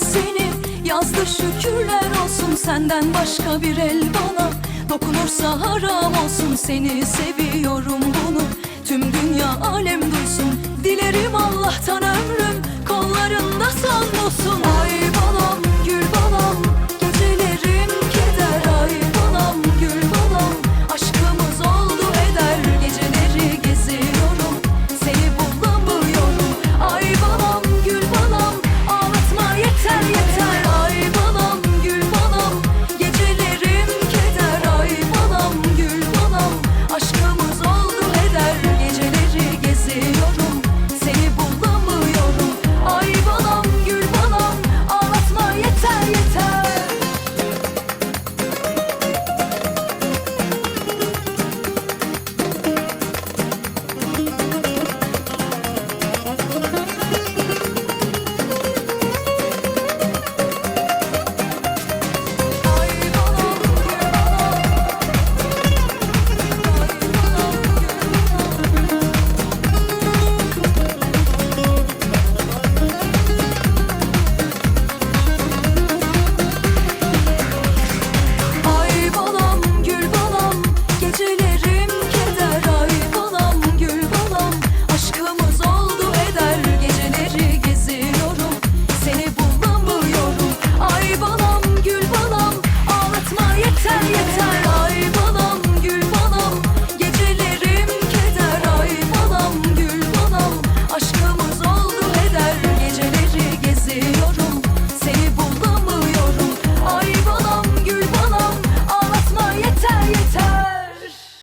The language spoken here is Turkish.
senin. Yazdı şükürler olsun senden başka bir el bana. Dokunursa haram olsun seni seviyorum bunu. Tüm dünya alem duysun. Dilerim Allah'tan ömrüm kollarında